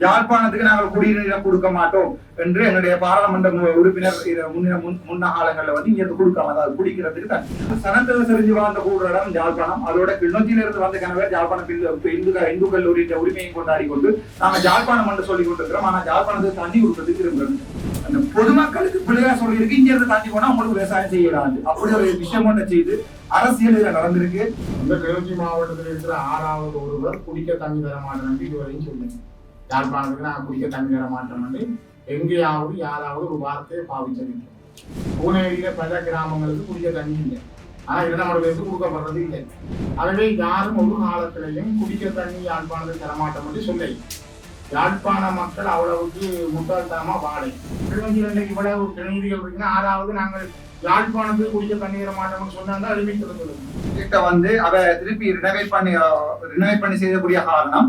யாழ்ப்பாணத்துக்கு நாங்கள் குடிநீரை கொடுக்க மாட்டோம் என்று எங்களுடைய பாராளுமன்ற உறுப்பினர் முன்ன முன்- முன்ன காலங்களில் வந்து இங்கருந்து கொடுக்காம அதாவது குடிக்கிறதுக்கு தான் சனத்தக செறிஞ்சு வாழ்ந்த கூடுற இடம் யாழ்ப்பாணம். அதோட கிண்ணத்தில இருந்து வந்த கணவர் யாழ்ப்பாணம் இந்து இந்து கல்லூரி கல்லூரியின் உரிமையை கொண்டாடி கொண்டு நாங்கள் யாழ்ப்பாணம் என்று சொல்லி கொண்டிருக்கிறோம். ஆனால் யாழ்ப்பாணத்துக்கு தண்ணி கொடுக்கறதுக்கு விரும்புறோம் அந்த பொதுமக்களுக்கு பிள்ளையா சொல்லியிருக்கு. இங்க இருந்து தாண்டி போனா உங்களுக்கு விவசாயம் செய்யலாம் அப்படி ஒரு விஷயம் ஒன்று செய்து அரசியல் நடந்திருக்கு. இந்த கிளர்ச்சி மாவட்டத்தில் இருக்கிற ஆறாவது ஒருவர் குடிக்க தண்ணி தர மாட்டேன் இதுவரையும் சொல்லுங்க யாழ்ப்பாணத்துக்கு நான் குடிக்க தண்ணி தர மாட்டோம்னு எங்கேயாவது யாராவது ஒரு வார்த்தையை பாவிச்சிருக்கோம் பூனேரியில பல கிராமங்களுக்கு குடிக்க தண்ணி இல்லை. ஆனா இடநமடலுக்கு கொடுக்கப்படுறது இல்லை. ஆகவே யாரும் ஒரு காலத்திலையும் குடிக்க தண்ணி யாழ்ப்பாணத்துக்கு தர மாட்டோம் என்று சொல்லை யாழ்ப்பாண மக்கள் அவ்வளவுக்கு முட்டாள்தனமா வாழை. திருவஞ்சியில் இவ்வளவு பிரதிநிதிகள் இருக்குன்னா ஆறாவது நாங்கள் யாழ்ப்பாணத்துக்கு குடிக்க தண்ணி தர மாட்டோம்னு சொன்னாங்க அறிவிக்கிறது கிட்ட வந்து அவ திருப்பி ரினோவேட் பண்ணி ரினோவேட் பண்ணி செய்யக்கூடிய காரணம்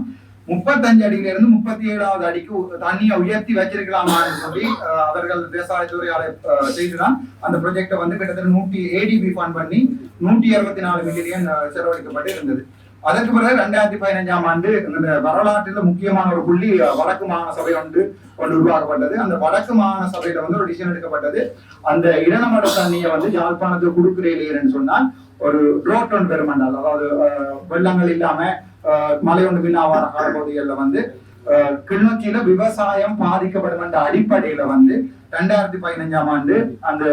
முப்பத்தஞ்சு அடியில இருந்து முப்பத்தி ஏழாவது அடிக்கு தண்ணியை உயர்த்தி வச்சிருக்கலாமான்னு சொல்லி அவர்கள் விவசாயத்துறையால செய்துதான் அந்த ப்ரொஜெக்டை வந்து கிட்டத்தட்ட நூற்றி ஏடிபி ஃபண்ட் பண்ணி நூற்றி அறுபத்தி நாலு மில்லியன் செலவழிக்கப்பட்டு இருந்தது. அதற்கு பிறகு ரெண்டாயிரத்தி பதினஞ்சாம் ஆண்டு இந்த வரலாற்றில் முக்கியமான ஒரு புள்ளி வடக்கு மாகாண சபை ஒன்று ஒன்று உருவாக்கப்பட்டது. அந்த வடக்கு மாகாண சபையில வந்து ஒரு டிசிஷன் எடுக்கப்பட்டது. அந்த இளநமட தண்ணியை வந்து யாழ்ப்பாணத்துக்கு கொடுக்குறேன் சொன்னால் ஒரு ரோட் ஒன்று பெருமண்டால் அதாவது வெள்ளங்கள் இல்லாம மலையொன்று மழை காலப்பகுதிகளில் வந்து அஹ், கிளிநொச்சியில விவசாயம் பாதிக்கப்படும் என்ற அடிப்படையில வந்து ரெண்டாயிரத்தி பதினஞ்சாம் ஆண்டு அந்த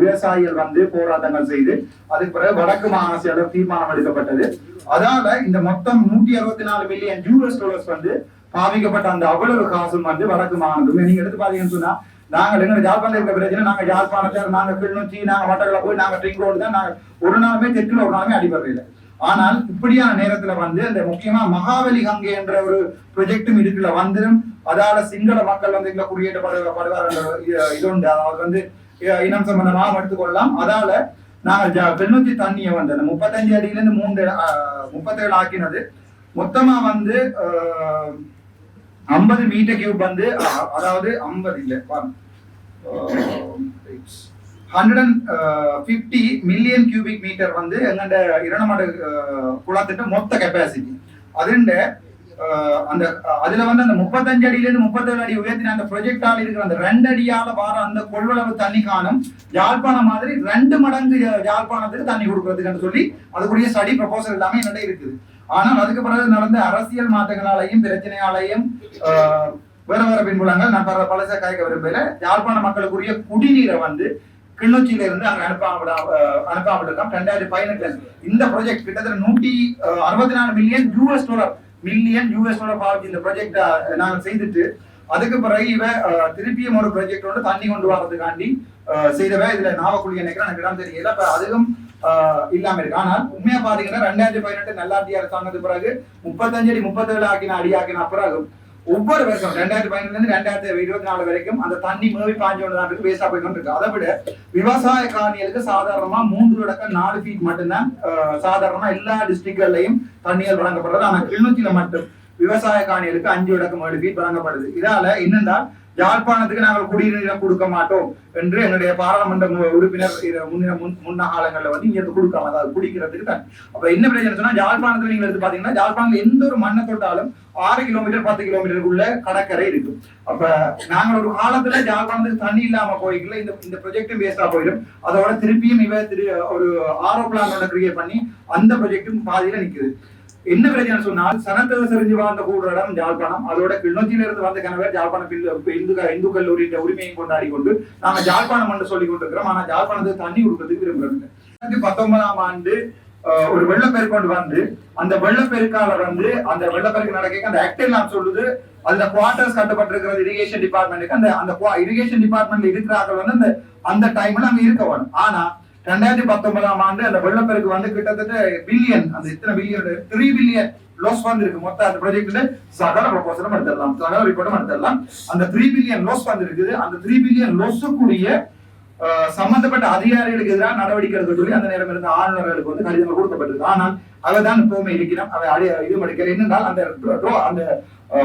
விவசாயிகள் வந்து போராட்டங்கள் செய்து அதுக்கு பிறகு வடக்கு மாகாண செயலர் தீர்மானம் எடுக்கப்பட்டது. அதால இந்த மொத்தம் நூற்றி அறுபத்தி நாலு மில்லியன் யூஎஸ் டாலர்ஸ் வந்து பாவிக்கப்பட்ட அந்த அவ்வளவு காசும் வந்து வடக்கு மாகாணத்துக்கு. நீங்க எடுத்து பாத்தீங்கன்னு சொன்னா நாங்க எங்க யாழ்ப்பாணம் இருக்க பிரச்சனை நாங்க யாழ்ப்பாணத்தை நாங்க கிளிநொச்சி நாங்க மட்டக்கள போய் நாங்க ட்ரிங்க் ரோடு தான் நாங்க ஒரு நாளுமே தெற்குல ஒரு நாளுமே அடிபடுறது ஆனால் இப்படியான நேரத்துல வந்து அந்த முக்கியமா மகாவலி கங்கை என்ற ஒரு ப்ரொஜெக்டும் இதுக்குள்ள வந்துடும் அதால சிங்கள மக்கள் வந்து இதுல குடியேற்றப்படுவார் இது- இது உண்டு. அதாவது வந்து இனம் சம்பந்தமாக எடுத்துக்கொள்ளலாம். அதால நாங்கள் ஜ- கிளிநொச்சி தண்ணியை வந்து அந்த முப்பத்தஞ்சு அடியில இருந்து மூன்று முப்பத்தேழு ஆக்கினது. மொத்தமா வந்து ஐம்பது மீட்டர் கியூப் வந்து அதாவது ஐம்பது இல்லை hundred and fifty million cubic metre வந்து எங்கண்ட இரணமடு uh, குளத்திட்ட மொத்த கெப்பாசிட்டி அதுண்ட uh, அந்த uh, அதுல வந்து அந்த முப்பத்தஞ்சு அடியில இருந்து முப்பத்தேழு அடி உயர்த்தின அந்த ப்ரொஜெக்டால் இருக்கிற அந்த ரெண்டு அடியால வார அந்த கொள்வளவு தண்ணி காணும் யாழ்ப்பாணம் மாதிரி ரெண்டு மடங்கு யாழ்ப்பாணத்துக்கு தண்ணி கொடுக்கறதுக்குன்னு சொல்லி அதுக்குரிய ஸ்டடி ப்ரொபோசல் எல்லாமே என்னட இருக்குது. ஆனால் அதுக்கு பிறகு நடந்த அரசியல் மாற்றங்களாலையும் பிரச்சனையாலையும் வேற வேற பின்புலங்கள் நான் பல பழச காய்க்க விரும்பல யாழ்ப்பாண மக்களுக்குரிய குடிநீரை வந்து கிளிநொச்சியில இருந்து அங்க அனுப்பாமல் அனுப்பாமல் இருக்கோம் ரெண்டாயிரத்தி பதினெட்டுல இந்த ப்ராஜெக்ட் கிட்டத்தட்ட நூற்றி அறுபத்தி நாலு million US dollar million US dollar பாவிச்சு இந்த ப்ராஜெக்ட் நாங்கள் செய்துட்டு அதுக்கு பிறகு இவ திருப்பியும் ஒரு ப்ராஜெக்ட் வந்து தண்ணி கொண்டு வர்றதுக்காண்டி செய்தவ இதுல நாவக்குழி நினைக்கிறேன் எனக்கு இடம் தெரியல. இப்ப அதுவும் இல்லாம இருக்கு. ஆனால் உண்மையா பாத்தீங்கன்னா ரெண்டாயிரத்தி பதினெட்டு நல்லாட்சி அரசாங்கத்துக்கு பிறகு முப்பத்தஞ்சு அடி முப்பத்தேழு ஆக்கின அடி ஆக்கின பிறகு ஒவ்வொரு வருஷம் ரெண்டாயிரத்தி பதினெட்டுல இருந்து ரெண்டாயிரத்தி இருபத்தி நாலு வரைக்கும் அந்த தண்ணி மேவி பாஞ்சு ஒன்று தான் இருக்கு வேஸ்டா போய் இருக்கு அதை விட விவசாய காணிகளுக்கு சாதாரணமா மூன்று விடக்க நாலு ஃபீட் மட்டும்தான் அஹ், சாதாரணமா எல்லா டிஸ்ட்ரிக்ட்கள்லயும் தண்ணீர் வழங்கப்படுறது. ஆனா கிளிநொச்சியில மட்டும் விவசாய காணிகளுக்கு அஞ்சு இடக்கம் ஏழு ஃபீட் வழங்கப்படுது. இதால என்னென்னா யாழ்ப்பாணத்துக்கு நாங்கள் குடிநீரை கொடுக்க மாட்டோம் என்று என்னுடைய பாராளுமன்ற உறுப்பினர் முன்ன முன்- முன்ன காலங்களில் வந்து இங்க கொடுக்காம அதாவது குடிக்கிறதுக்கு தான். அப்ப என்ன பிரச்சனை சொன்னா யாழ்ப்பாணத்துல நீங்க எடுத்து பாத்தீங்கன்னா யாழ்ப்பாணத்துல எந்த ஒரு மண்ணை தொட்டாலும் ஆறு கிலோமீட்டர் பத்து கிலோமீட்டருக்குள்ள கடற்கரை இருக்கும். அப்ப நாங்கள் ஒரு காலத்துல யாழ்ப்பாணத்துக்கு தண்ணி இல்லாம போய்க்கல இந்த இந்த ப்ரொஜெக்டும் வேஸ்டா போயிடும். அதோட திருப்பியும் இவ திரு ஒரு ஆரோ பிளான் ஒன்று கிரியேட் பண்ணி அந்த ப்ரொஜெக்டும் பாதியில நிக்குது. என்ன பிரச்சனை சொன்னால் சனத்தக செறிஞ்சு வாழ்ந்த கூட இடம் யாழ்ப்பாணம் அதோட கிளிநொச்சியில வந்த கணவர் யாழ்ப்பாணம் இந்து இந்து கல்லூரியின் உரிமையை கொண்டாடி கொண்டு நாங்க யாழ்ப்பாணம் என்று சொல்லி கொண்டிருக்கிறோம். ஆனா யாழ்ப்பாணத்துக்கு தண்ணி கொடுக்கறதுக்கு விரும்புறது ரெண்டாயிரத்தி பத்தொன்பதாம் ஆண்டு ஒரு வெள்ளப்பெருக்கொண்டு வந்து அந்த வெள்ளப்பெருக்கால வந்து அந்த வெள்ளப்பெருக்கு நடக்க அந்த ஆக்ட் எல்லாம் சொல்லுது. அதுல குவார்டர்ஸ் கட்டப்பட்டிருக்கிறது இரிகேஷன் டிபார்ட்மெண்ட்டுக்கு அந்த அந்த இரிகேஷன் டிபார்ட்மெண்ட்ல இருக்கிறார்கள் வந்து அந்த அந்த டைம்ல அங்க இருக்க வேணும். ஆனா ரெண்டாயிரத்தி பத்தொன்பதாம் ஆண்டு அந்த வெள்ளப்பெருக்கு வந்து கிட்டத்தட்ட பில்லியன் அந்த இத்தனை பில்லியன் த்ரீ பில்லியன் லோஸ் வந்திருக்கு. மொத்த அந்த ப்ராஜெக்ட்ல சகல ப்ரொபோசலும் எடுத்துடலாம். சகல ரிப்போர்ட்டும் எடுத்துடலாம். அந்த த்ரீ பில்லியன் லோஸ் வந்திருக்குது. அந்த த்ரீ பில்லியன் லோஸுக்குரிய சம்பந்தப்பட்ட அதிகாரிகளுக்கு எதிராக நடவடிக்கை எடுக்க சொல்லி அந்த நேரம் இருந்த ஆளுநர்களுக்கு வந்து கடிதங்கள் கொடுக்கப்பட்டிருக்கு. ஆனால் அவை தான் இப்பவுமே இருக்கிறோம். அவை அடி இது மடிக்கிற என்னென்றால் அந்த dro- அந்த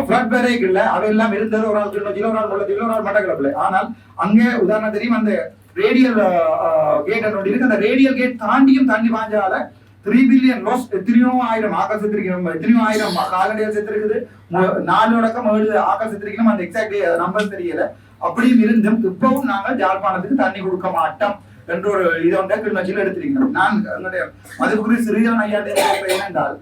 ஃபிளட் அவை எல்லாம் இருந்தது ஒரு ஆள் கிலோ ஒரு ஆள் முள்ளத்தில் ஒரு ஆள் மட்டக்கிழப்பில் ஆனால் அங்கே உதாரணம் தெரியும் அந்த ரேடியல் கேட் இருக்கு அந்த ரேடியல் கேட் தாண்டியும் தண்ணி பாஞ்சால த்ரீ பில்லியன் லோஸ் எத்தனையோ ஆயிரம் ஆக்கள் செத்துருக்கணும் எத்தனையோ ஆயிரம் கால்நடைகள் செத்துருக்குது. நாலு அடக்கம் ஏழு ஆக்கள் செத்துருக்கணும் அந்த எக்ஸாக்ட் நம்பர் தெரியல. அப்படியும் இருந்தும் இப்பவும் நாங்கள் ஜாழ்ப்பாணத்துக்கு தண்ணி கொடுக்க மாட்டோம் என்ற ஒரு இதை வந்து கிளிநொச்சியில் எடுத்திருக்கிறோம். நான் எங்களுடைய மதுக்குறி சிறிதன் ஐயா என்னென்றால்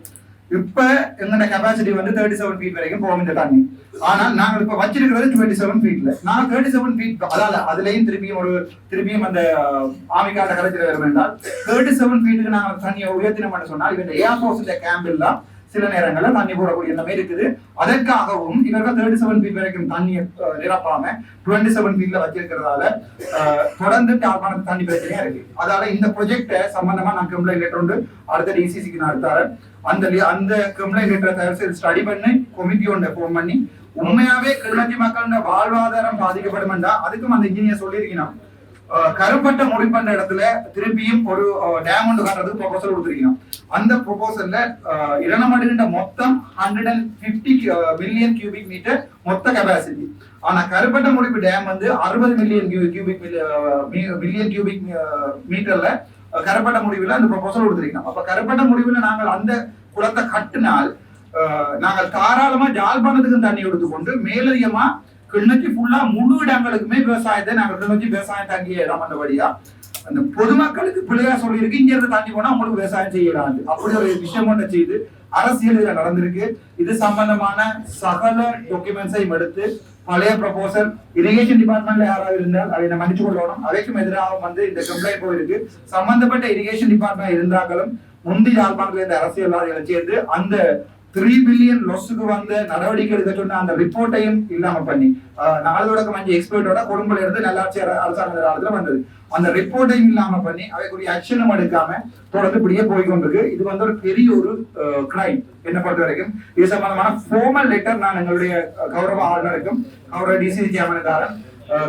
இப்ப எங்களோட கெப்பாசிட்டி வந்து தேர்ட்டி செவன் ஃபீட் வரைக்கும் போகும் இந்த தண்ணி. ஆனா நாங்க இப்ப வச்சிருக்கிறது டுவெண்ட்டி செவன் ஃபீட்ல நான் தேர்ட்டி செவன் ஃபீட் அதாவது அதுலயும் திருப்பியும் ஒரு திருப்பியும் அந்த ஆமிக்காட்ட கரைச்சிட வரும் என்றால் தேர்ட்டி செவன் ஃபீட்டுக்கு நாங்க தண்ணியை உயர்த்தினோம்னு சொன்னால் இவங்க ஏர் கேம்ப் எல்லாம் சில நேரங்கள்ல தண்ணி போடக்கூடிய இந்த மாதிரி இருக்குது. அதற்காகவும் இவர்கள் தேர்ட்டி செவன் ஃபீட் வரைக்கும் தண்ணியை நிரப்பாம டுவெண்ட்டி செவன் ஃபீட்ல வச்சிருக்கிறதால தொடர்ந்து யாழ்ப்பாணத்து தண்ணி பிரச்சனையா இருக்கு. அதால இந்த ப்ரொஜெக்ட சம்பந்தமா நான் கம்ப்ளைண்ட் லெட்டர் உண்டு. அடுத்த டிசிசிக்கு நான் தரேன். அந்த அந்த கம்ப்ளைண்ட் லெட்டரை தவிர ஸ்டடி பண்ணி கமிட்டி ஒன்றை ஃபோன் பண்ணி உண்மையாவே கிளிநொச்சி மக்களோட வாழ்வாதாரம் பாதிக்கப்படும் அதுக்கும் அந்த இன்ஜினியர் சொல்லியிருக்கணும் கருப்பட்ட கருப்பட்ட பண்ண இடத்துல திருப்பியும் ஒரு டேம் ஒன்று கட்டுறதுக்கு ப்ரொபோசல் கொடுத்துருக்கோம் அந்த ப்ரொபோசல்ல இளநமடுகின்ற மொத்தம் hundred and fifty million cubic metre மொத்த கெபாசிட்டி ஆனா கருப்பட்ட முடிப்பு டேம் வந்து அறுபது மில்லியன் கியூபிக் மில்லியன் கியூபிக் மீட்டர்ல கருப்பட்ட முடிவுல அந்த ப்ரொபோசல் கொடுத்துருக்கோம் அப்ப கருப்பட்ட முடிவுல நாங்கள் அந்த குளத்தை கட்டினால் நாங்கள் தாராளமா ஜாழ்ப்பாணத்துக்கு தண்ணி எடுத்துக்கொண்டு மேலதிகமா கிளிநொச்சி ஃபுல்லா முழு இடங்களுக்குமே விவசாயத்தை நாங்கள் கிளிநொச்சி விவசாயம் தங்கிய இடம் வந்தபடியா அந்த பொதுமக்களுக்கு பிள்ளையா சொல்லியிருக்கு. இங்க இருந்து தாண்டி போனா உங்களுக்கு விவசாயம் செய்யலாம் அப்படி ஒரு விஷயம் ஒன்று செய்து அரசியல் இதுல நடந்திருக்கு. இது சம்பந்தமான சகல டாக்குமெண்ட்ஸையும் எடுத்து பழைய ப்ரொபோசல் இரிகேஷன் டிபார்ட்மெண்ட்ல யாராவது இருந்தால் அதை நம்ம மன்னிச்சு கொள்ளணும். அவைக்கும் எதிராக வந்து இந்த கம்ப்ளைண்ட் போயிருக்கு. சம்பந்தப்பட்ட இரிகேஷன் டிபார்ட்மெண்ட் இருந்தாங்களும் முந்தி யாழ்ப்பாணத்துல இருந்த அரசியல்வாதிகளை சேர்ந்து அந்த த்ரீ பில்லியன் லொஸுக்கு வந்த நடவடிக்கை எடுத்துட்டு அந்த ரிப்போர்ட்டையும் இல்லாம பண்ணி நாளோட நாலோட மஞ்சள் எக்ஸ்பர்ட்டோட கொழும்புல இருந்து நல்லாட்சி அரசாங்க காலத்துல வந்தது. அந்த ரிப்போர்ட்டையும் இல்லாம பண்ணி அவைக்குரிய ஆக்ஷனும் எடுக்காம தொடர்ந்து இப்படியே போய் கொண்டிருக்கு இது வந்து ஒரு பெரிய ஒரு கிரைம் என்ன பொறுத்த வரைக்கும் இது சம்பந்தமான ஃபோமல் லெட்டர் நான் எங்களுடைய கௌரவ ஆளுநருக்கும் கௌரவ டிசிசி சேர்மனுக்காரன்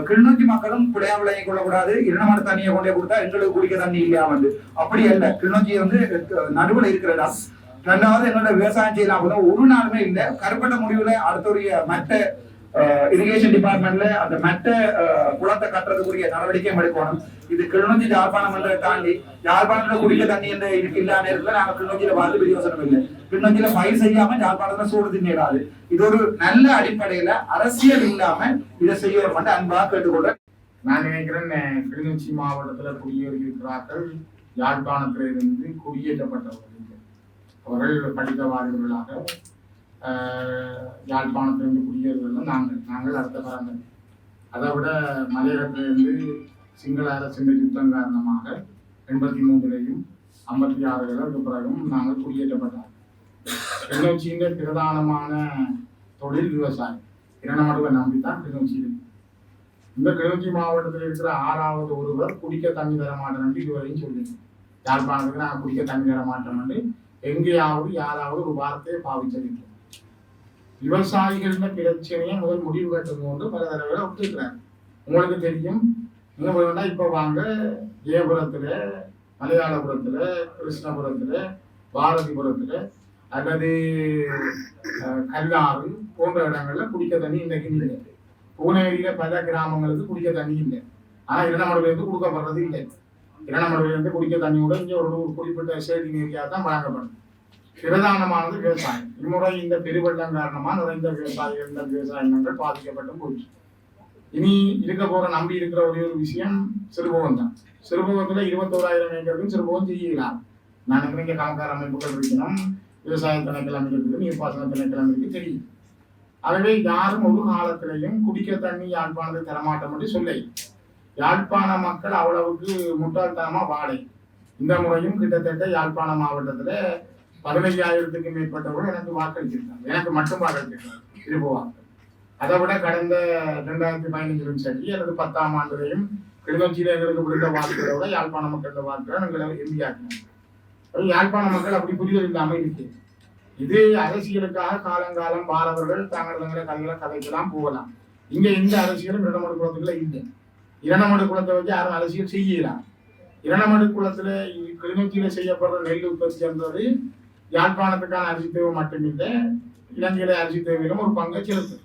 கிளிநொச்சி மக்களும் புடையாவிலையும் கொள்ளக்கூடாது. இரணமான தண்ணியை கொண்டே கொடுத்தா எங்களுக்கு குடிக்க தண்ணி இல்லையா வந்து. அப்படி அல்ல. கிளிநொச்சி வந்து நடுவில் நடுவுல இருக்கிறதா ரெண்டாவது என்னோட விவசாயம் செய்யலாம் கூட ஒரு நாளுமே இல்ல. கருப்பட்ட முடிவுல அடுத்துடைய மற்ற இரிகேஷன் டிபார்ட்மெண்ட்ல அந்த மற்ற குளத்தை கட்டுறதுக்குரிய நடவடிக்கை எடுக்கணும். இது கிளிநொச்சி யாழ்ப்பாணம் என்ற தாண்டி யாழ்ப்பாணத்துல குடிக்க தண்ணி என்ற இருக்கு இல்லாத நேரத்துல நாங்க கிளிநொச்சியில வாழ்ந்து பிரயோசனம் இல்லை கிளிநொச்சியில பயிர் செய்யாம யாழ்ப்பாணத்துல சூடு தின்னிடாது இது ஒரு நல்ல அடிப்படையில அரசியல் இல்லாம இதை செய்ய மட்டும் அன்பா கேட்டுக்கொள்ள நான் நினைக்கிறேன் கிளிநொச்சி மாவட்டத்துல குடியேறி இருக்கிறார்கள் யாழ்ப்பாணத்திலிருந்து குடியேற்றப்பட்டவர்கள். அவர்கள் படித்தவாதிகளாக யாழ்ப்பாணத்திலிருந்து குடியேறுவதும் நாங்கள் நாங்கள் அடுத்த பரம்பரை அதை விட மலையகத்திலிருந்து சிங்கள அரசின் யுத்தம் காரணமாக எண்பத்தி மூன்றிலையும் ஐம்பத்தி ஆறுகளுக்கு பிறகும் நாங்கள் குடியேற்றப்பட்டோம். கிளிநொச்சியின் பிரதானமான தொழில் விவசாயம். இரணமடுவை நம்பித்தான் கிளிநொச்சி. இந்த கிளிநொச்சி மாவட்டத்தில் இருக்கிற ஆறாவது ஒருவர் குடிக்க தண்ணி தர மாட்டேன் இதுவரையும் சொல்லுங்க யாழ்ப்பாணத்துக்கு நான் குடிக்க தண்ணி தர மாட்டேன் எங்கேயாவது யாராவது ஒரு வார்த்தையை பாவிச்சிருக்கோம் விவசாயிகளின் பிரச்சனையை முதல் முடிவு கட்டும் கொண்டு பல தடவை ஒத்துக்கிறார் உங்களுக்கு தெரியும் என்ன வேணா இப்ப வாங்க ஜெயபுரத்துல மலையாளபுரத்துல கிருஷ்ணபுரத்துல பாரதிபுரத்தில் அல்லது அஹ், கல்லாறு போன்ற இடங்கள்ல குடிக்க தண்ணி இன்றைக்கு இல்லை. பூனேரியில பல கிராமங்களுக்கு குடிக்க தண்ணி இல்லை. ஆனா இரணமடுல இருந்து கொடுக்கப்படுறது இல்லை. இரணமடுல குடிக்க தண்ணி கூட ஒரு நூறு குறிப்பிட்ட ஷேடிங் ஏரியா தான் வழங்கப்படும் பிரதானமானது விவசாயம். இம்முறை இந்த பெருவெள்ளம் காரணமாக நிறைந்த விவசாயிகள் இந்த விவசாய நிலங்கள் பாதிக்கப்பட்டும் போச்சு. இனி இருக்க போற நம்பி இருக்கிற ஒரே ஒரு விஷயம் சிறுபோகம் தான். சிறுபோகத்துல இருபத்தோராயிரம் ஏக்கருக்கும் சிறுபோகம் செய்யலாம் நான் நினைக்கிறேன் இங்க கணக்கார அமைப்புகள் இருக்கணும். விவசாய திணைக்களம் இருக்குது நீர்ப்பாசன திணைக்களம் இருக்கு தெரியும். ஆகவே யாரும் ஒரு காலத்திலையும் குடிக்க தண்ணி யாழ்ப்பாணத்தை தரமாட்டோம் என்று சொல்லை யாழ்ப்பாண மக்கள் அவ்வளவுக்கு முட்டாள்தனமா வாழை. இந்த முறையும் கிட்டத்தட்ட யாழ்ப்பாண மாவட்டத்துல பதினைஞ்சாயிரத்துக்கு மேற்பட்டவர்கள் எனக்கு வாக்களிச்சிருக்காங்க. எனக்கு மட்டும் வாக்களிச்சிருக்காங்க. திருப்புவாங்க அதை விட கடந்த ரெண்டாயிரத்தி பதினஞ்சிலும் சரி அல்லது பத்தாம் ஆண்டுலையும் கிளிநொச்சியில எங்களுக்கு விழுந்த வாக்குகளை விட யாழ்ப்பாண மக்கள் வாக்குகள் எங்களை எம்பி ஆக்கினாங்க யாழ்ப்பாண மக்கள் அப்படி புரிதல் இல்லாம இருக்கு. இது அரசியலுக்காக காலங்காலம் வாரவர்கள் தாங்கள் தங்களை கதைகளை கதைக்கலாம் போகலாம். இங்க எந்த அரசியலும் இரண்டமடு குளத்துக்குள்ள இல்லை. இரணமடு குளத்தை வச்சு யாரும் அரசியல் செய்யலாம் இரணமடு குளத்துல கிளிநொச்சியில செய்யப்படுற நெல் உற்பத்தி என்றது யாழ்ப்பாணத்துக்கான அரிசி தேவை மட்டுமில்லை இலங்கையில அரிசி தேவையிலும் ஒரு பங்கை செலுத்தும்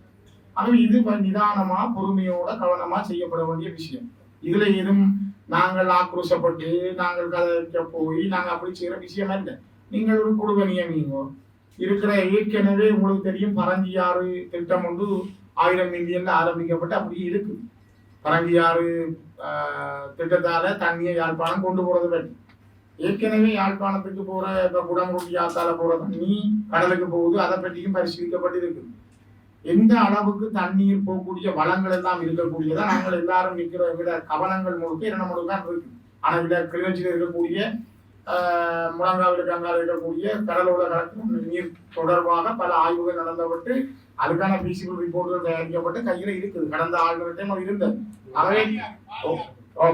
ஆகவே இது நிதானமா பொறுமையோட கவனமா செய்யப்பட வேண்டிய விஷயம். இதுல எதுவும் நாங்கள் ஆக்ரோஷப்பட்டு நாங்கள் கதைக்க போய் நாங்கள் அப்படி செய்கிற விஷயம் இல்லை. நீங்கள் ஒரு குழுவை நியமிங்க இருக்கிற ஏற்கனவே உங்களுக்கு தெரியும் பரஞ்சியாறு திட்டம் ஒன்று ஆயிரம் மில்லியன்ல ஆரம்பிக்கப்பட்டு அப்படியே இருக்குது பரங்கியாறு திட்டத்தால தண்ணியை யாழ்ப்பாணம் கொண்டு போறது பற்றி. ஏற்கனவே யாழ்ப்பாணத்துக்கு போற இப்ப குடங்குட்டி ஆத்தால போற தண்ணி கடலுக்கு போகுது அதை பற்றியும் பரிசீலிக்கப்பட்டிருக்கு. எந்த அளவுக்கு தண்ணீர் போகக்கூடிய வளங்கள் எல்லாம் இருக்கக்கூடியதா நாங்கள் எல்லாரும் நிற்கிற விட கவனங்கள் முழுக்க இரண்டு முழுக்க தான் இருக்கு. ஆனா விட கிளர்ச்சியில் இருக்கக்கூடிய முழங்காவில் கங்காவில் இருக்கக்கூடிய கடலோட கலக்கிற நீர் தொடர்பாக பல ஆய்வுகள் நடந்தப்பட்டு அதுக்கான பிசிபிள் ரிப்போர்ட்டுகள் தயாரிக்கப்பட்டு கையில இருக்குது. கடந்த ஆண்டுகிட்டையும் அது இருந்தது ஆகவே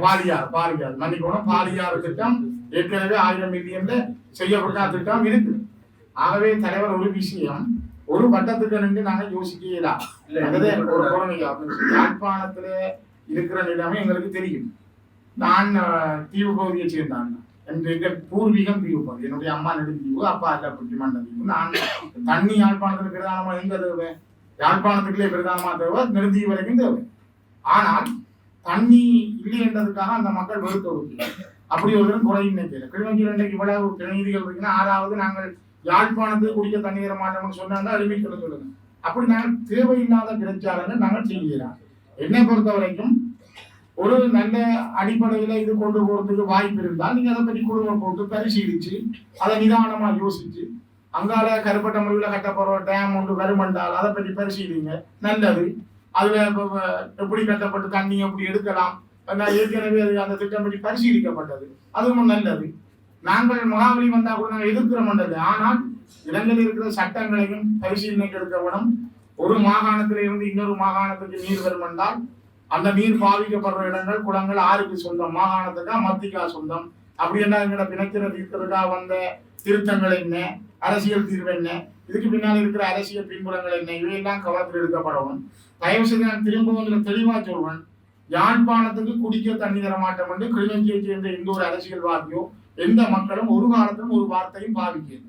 பாலியார் பாலியார். மன்னிக்கணும் பாலியார் திட்டம் ஏற்கனவே ஆயிரம் மில்லியன்ல செய்யப்பட்ட திட்டம் இருக்கு. ஆகவே தலைவர் ஒரு விஷயம் ஒரு கட்டத்துக்கு நின்று நாங்க யோசிக்கலாம் யாழ்ப்பாணத்துல இருக்கிற நிலைமை எங்களுக்கு தெரியும். நான் தீவு பகுதியை சேர்ந்தான் என் பூர்வீகம் தீவு பகுதி என்னுடைய அம்மா நெடுந்தீவு அப்பா அல்ல புட்டிமண்ட தீவு நான் தண்ணி யாழ்ப்பாணத்துக்கு பிரதானமா எங்க தேவை? யாழ்ப்பாணத்துக்குள்ளே பிரதானமா தேவை? நெடுந்தீவு வரைக்கும் தேவை. ஆனால் தண்ணி இல்லை என்றதுக்காக அந்த மக்கள் வெறுத்து அப்படி ஒரு குறை நினைக்கல கிழமைக்கு இன்றைக்கு இவ்வளவு பிரதிநிதிகள் இருக்குன்னா ஆறாவது நாங்கள் யாழ்ப்பாணத்துக்கு குடிக்க தண்ணி தர மாட்டோம்னு சொன்னாங்க அறிவிக்க சொல்லுங்க. அப்படி நாங்கள் தேவையில்லாத பிரச்சாரங்கள் நாங்கள் செய்கிறோம் என்னை பொறுத்த வரைக்கும் ஒரு நல்ல அடிப்படையில இது கொண்டு போறதுக்கு வாய்ப்பு இருந்தால் நீங்க அதை பற்றி குடும்பம் போட்டு பரிசீலிச்சு அதை நிதானமா யோசிச்சு அங்கால கருப்பட்ட முறையில் கட்டப்படுற டேம் ஒன்று வருமென்றால் அதை பற்றி பரிசீலிங்க. நல்லது. அதுல எப்படி கட்டப்பட்டு தண்ணி எப்படி எடுக்கலாம் ஏற்கனவே அது அந்த திட்டம் பற்றி பரிசீலிக்கப்பட்டது. அதுவும் நல்லது. நாங்கள் மகாபலி வந்தா கூட நாங்கள் எதிர்க்கிற மண்டல. ஆனால் இலங்கையில் இருக்கிற சட்டங்களையும் பரிசீலனைக்கு எடுக்கப்படும் ஒரு மாகாணத்திலிருந்து இன்னொரு மாகாணத்துக்கு நீர் வரும் என்றால் அந்த நீர் பாவிக்கப்படுற இடங்கள் குளங்கள் ஆறுக்கு சொந்தம் மாகாணத்துக்கா மத்திக்கா சொந்தம். அப்படி என்ன எங்கட பிணைக்கிற தீர்க்கிறதுக்கா வந்த திருத்தங்கள் என்ன? அரசியல் தீர்வு என்ன? இதுக்கு பின்னால் இருக்கிற அரசியல் பின்புலங்கள் என்ன? இவையெல்லாம் கவனத்தில் எடுக்கப்படவும். தயவு செய்து நான் திரும்பவும் இதுல தெளிவா சொல்வேன். யாழ்ப்பாணத்துக்கு குடிக்க தண்ணி தர மாட்டோம் என்று கிளிநொச்சியை சேர்ந்த எந்த ஒரு அரசியல்வாதியோ எந்த மக்களும் ஒரு காலத்திலும் ஒரு வார்த்தையும் பாவிக்கிறது